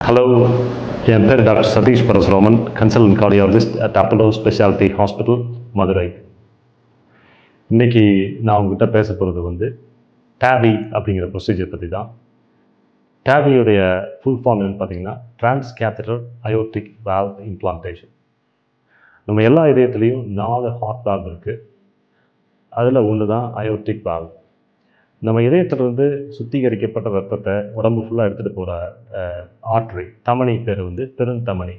Hello என் பேர் doctor Satish Parasuraman consultant cardiologist at Apollo speciality hospital Madurai. இன்னைக்கு நான் உங்ககிட்ட பேச போகிறது வந்து டேவி அப்படிங்கிற ப்ரொசீஜர் பற்றி தான். டேவியுடைய ஃபுல் ஃபார்ம் என்னன்னு பார்த்தீங்கன்னா transcatheter aortic valve implantation நம்ம எல்லா இதயத்துலேயும் நாலு ஹார்ட் வால்வ் இருக்குது அதில் ஒன்று தான் அயோட்டிக் வேல்வ் நம்ம இதயத்திலிருந்து சுத்திகரிக்கப்பட்ட ரத்தத்தை உடம்பு ஃபுல்லாக எடுத்துகிட்டு போகிற ஆர்ட்ரி தமனி பேர் வந்து பெருந்தமனி.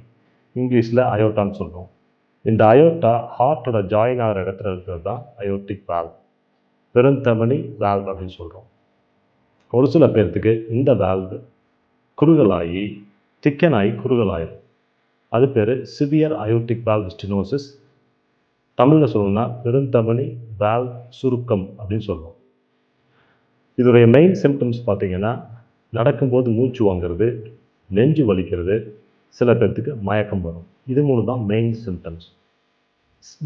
இங்கிலீஷில் அயோட்டான்னு சொல்கிறோம் இந்த அயோட்டா ஹார்ட்டோட ஜாயின் ஆகிற இடத்துல இருக்கிறது தான் அயோட்டிக் வேல் பெருந்தமனி வேல் அப்படின்னு சொல்கிறோம் ஒரு சில பேர்த்துக்கு இந்த வேல்வு குறுகலாகி திக்கனாகி குறுகலாயிடும் அது பேர் சிவியர் அயோட்டிக் வேல் ஸ்டினோசிஸ் தமிழில் சொல்லணும்னா பெருந்தமனி வேல் சுருக்கம் அப்படின்னு சொல்லுவோம் இதோடைய மெயின் சிம்டம்ஸ் பார்த்தீங்கன்னா நடக்கும்போது மூச்சு வாங்குறது நெஞ்சு வலிக்கிறது சில பேர்த்துக்கு மயக்கம் வரும். இது மூணு தான் மெயின் சிம்டம்ஸ்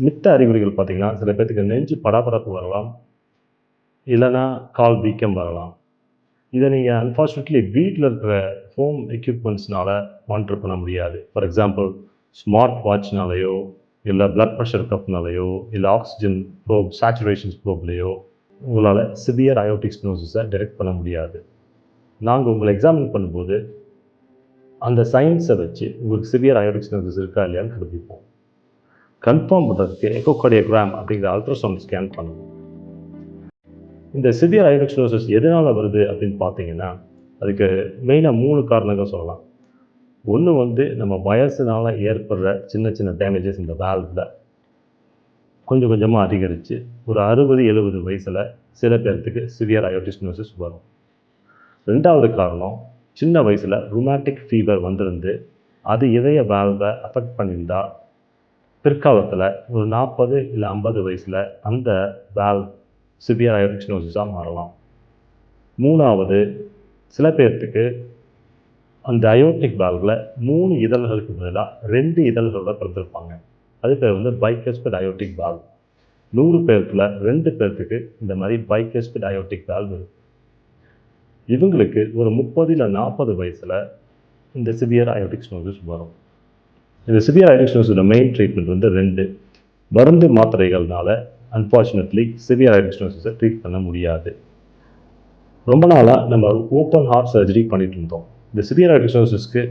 மித்த அறிகுறிகள் பார்த்தீங்கன்னா சில பேர்த்துக்கு நெஞ்சு படபடப்பு வரலாம் இல்லைன்னா கால் வீக்கம் வரலாம். இதை நீங்கள் அன்ஃபார்ச்சுனேட்லி வீட்டில் இருக்கிற ஹோம் எக்யூப்மெண்ட்ஸ்னால மானிட்டர் பண்ண முடியாது. ஃபார் எக்ஸாம்பிள் ஸ்மார்ட் வாட்ச்னாலேயோ இல்லை ப்ளட் ப்ரெஷர் கப்னாலேயோ இல்லை ஆக்சிஜன் ப்ரோப் சேச்சுரேஷன்ஸ் ப்ரோப்லேயோ உங்களால் சிவியர் அயோட்டிக் ஸ்னோசிஸை டிடெக்ட் பண்ண முடியாது. நாங்கள் உங்களை எக்ஸாமின் பண்ணும்போது அந்த சயின்ஸை வச்சு உங்களுக்கு சிவியர் அயோட்டிக் ஸ்னோசிஸ் இருக்கா இல்லையான்னு கண்டுபிடிப்போம். கன்ஃபார்ம் பண்ணுறதுக்கு எக்கோகார்டியோகிராம் அப்படிங்கிற அல்ட்ராசவுண்ட் ஸ்கேன் பண்ணுவோம். இந்த சிவியர் அயோட்டிக் ஸ்னோசிஸ் எதனால் வருது அப்படின்னு பார்த்தீங்கன்னா அதுக்கு மெயினாக மூணு காரணங்கள் சொல்லலாம். ஒன்று வந்து நம்ம வயசுனால் ஏற்படுற சின்ன சின்ன டேமேஜஸ் இந்த வேல்வில் கொஞ்சம் கொஞ்சமாக அதிகரித்து ஒரு அறுபது எழுபது வயசில் சில பேர்த்துக்கு சிவியர் அயோட்டிஸ்னோசிஸ் வரும். ரெண்டாவது காரணம் சின்ன வயசில் ருமாட்டிக் ஃபீவர் வந்திருந்து அது இதய வேல்வை அஃபெக்ட் பண்ணியிருந்தால் பிற்காலத்தில் ஒரு நாற்பது இல்லை ஐம்பது வயசில் அந்த வேல் சிவியர் அயோட்டிஸ்னோசிஸாக மாறலாம். மூணாவது சில பேர்த்துக்கு அந்த அயோட்டிக் வேல்வில் மூணு இதழ்களுக்கு பதிலாக ரெண்டு இதழ்களோட பிறந்திருப்பாங்க. அது பேர் வந்து பைக்கஸ்பிட் அயோட்டிக் வால்வ் நூறு பேர்த்தில் ரெண்டு பேர்த்துக்கு இந்த மாதிரி பைக்கஸ்பிட் அயோட்டிக் வால்வ் இருக்குது இவங்களுக்கு ஒரு முப்பது இல்லை நாற்பது வயசில் இந்த சிவியர் அயோட்டிக் ஸ்னோசிஸ் வரும். இந்த சிவியர் அயோட்டிக் ஸ்னோசிஸோட மெயின் ட்ரீட்மெண்ட் வந்து ரெண்டு. மருந்து மாத்திரைகள்னால அன்ஃபார்ச்சுனேட்லி சிவியர் அயோட்டிக் ஸ்னோசிஸை ட்ரீட் பண்ண முடியாது. ரொம்ப நாளாக நம்ம ஓப்பன் ஹார்ட் சர்ஜரி பண்ணிட்டு இருந்தோம். இந்த சிவியர் அயோட்டிக் ஸ்னோசிஸ்க்கு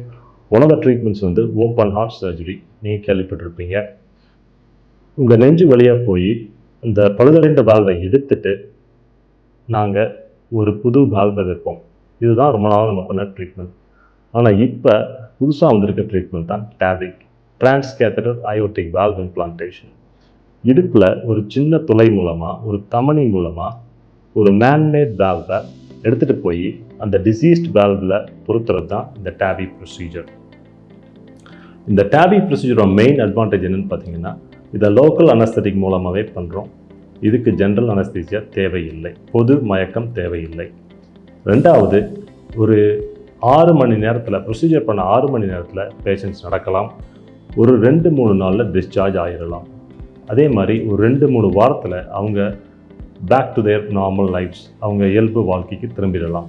ஒன் ஆஃப் த ட்ரீட்மெண்ட்ஸ் வந்து ஓப்பன் ஹார்ட் சர்ஜரி நீங்கள் கேள்விப்பட்டிருப்பீங்க. உங்கள் நெஞ்சு வழியாக போய் இந்த பழுதடைந்த பால்வை எடுத்துட்டு நாங்கள் ஒரு புது வால்வை வைப்போம் இதுதான் ரொம்ப நாள் நம்ம பண்ண ட்ரீட்மெண்ட் ஆனால் இப்போ புதுசாக வந்திருக்க ட்ரீட்மெண்ட் தான் டேபிக் டிரான்ஸ்கேத்தடர் அயோட்டிக் வால்வ் இம்ப்ளான்டேஷன் இடுப்பில் ஒரு சின்ன துளை மூலமாக ஒரு தமணி மூலமாக ஒரு மேன்மேட் வால்வை எடுத்துகிட்டு போய் அந்த டிசீஸ்ட் வேல்வில் பொறுத்துறது தான் இந்த டேபி ப்ரொசீஜர் இந்த டேபி ப்ரொசீஜரோட மெயின் அட்வான்டேஜ் என்னென்னு பார்த்தீங்கன்னா இதை லோக்கல் அனஸ்தட்டிக் மூலமாகவே பண்ணுறோம் இதுக்கு ஜென்ரல் அனஸ்தீசியா தேவையில்லை. பொது மயக்கம் தேவையில்லை. ரெண்டாவது ஒரு ஆறு மணி நேரத்தில் ப்ரொசீஜர் பண்ண ஆறு மணி நேரத்தில் பேஷண்ட்ஸ் நடக்கலாம். ஒரு ரெண்டு மூணு நாளில் டிஸ்சார்ஜ் ஆகிடலாம் அதே மாதிரி ஒரு ரெண்டு மூணு வாரத்தில் அவங்க back to their normal lifes அவங்க இயல்பு வாழ்க்கைக்கு திரும்பிடலாம்.